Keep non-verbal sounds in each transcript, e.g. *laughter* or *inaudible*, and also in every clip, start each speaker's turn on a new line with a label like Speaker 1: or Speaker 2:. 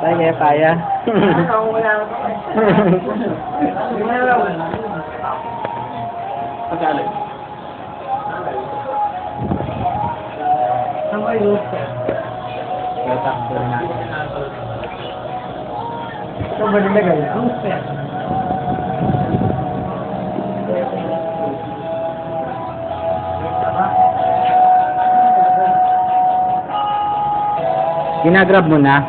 Speaker 1: Kaya kaya kaya.
Speaker 2: Pagkali.
Speaker 1: Saan kayo? Kaya takbo na. Saan ba nilagay? Ginagrab mo na?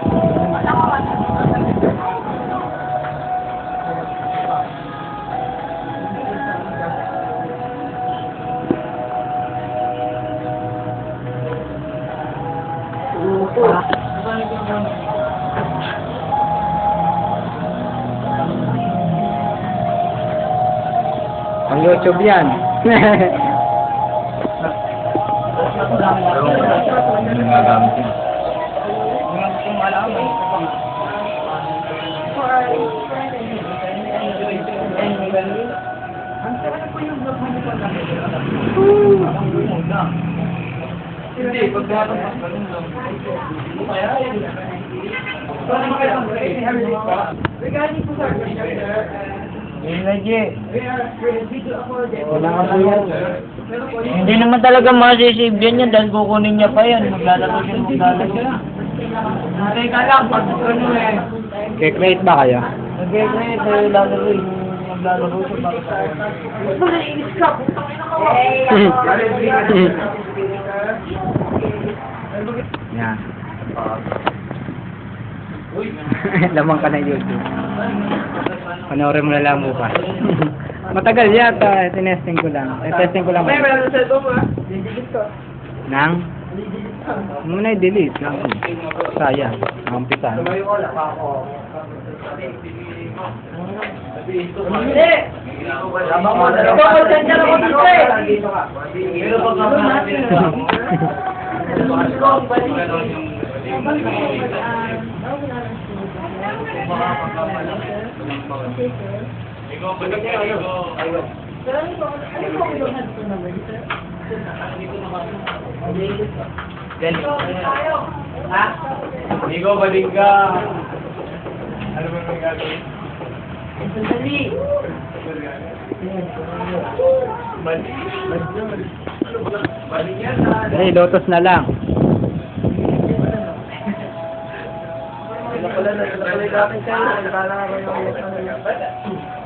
Speaker 1: Ang YouTube yan.
Speaker 2: Yung gagamit yun. Hindi, pagkatapos pa rin lang.
Speaker 3: Regarding po sir,
Speaker 1: Wala ka po yan.
Speaker 4: Hindi naman talaga masisave yan yan dahil kukunin niya pa yan. Maglalaro siya, maglalaro.
Speaker 3: Antay ka lang, pag ano eh.
Speaker 1: Kaya-create ba kayo?
Speaker 4: Nag-create eh, lalaro yun. Maglalaro siya para sa
Speaker 3: Naiinis *laughs* ka, putang ina ka.
Speaker 1: Yan. *laughs* Lamang ka na YouTube. Panoorin mo na lang bukas. *laughs* Matagal yata. Tinesting ko lang. Eh, testing ko lang.
Speaker 3: May meron sa ito mo, ah. Didikit ko.
Speaker 1: Nang? Muna i-delete lang. Sayang. Nakampisa.
Speaker 3: Hindi! Ito ko dyan dyan ako dito eh.
Speaker 2: Pero pag Ikaw, pagkakali ko. Ha? Ikaw, balik ka. Ano ba yung gagawin?
Speaker 3: Sandali.
Speaker 2: Balik. Ano ba? Balik yan na.
Speaker 1: Hey, lotos na lang.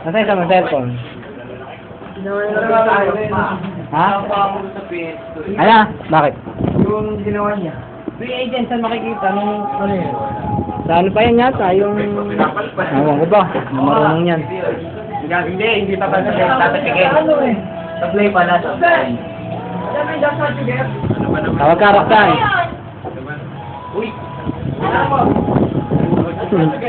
Speaker 1: Nasa isa mo cellphone? Ha? Ano? Bakit?
Speaker 3: Yung ginawa niya.
Speaker 4: Free agent, saan makikita? Nung ano yun?
Speaker 1: Sa ano pa yan yata? Yung... Ewan ko ba? Marunong yan.
Speaker 2: Hindi, hindi pa pa tatatigil.
Speaker 3: Ano?
Speaker 2: Sa play pa na.
Speaker 3: Sir! Alam mo yung dapat sige.
Speaker 1: Tawag ka, Roxanne.
Speaker 2: Uy!
Speaker 3: Alam Ito.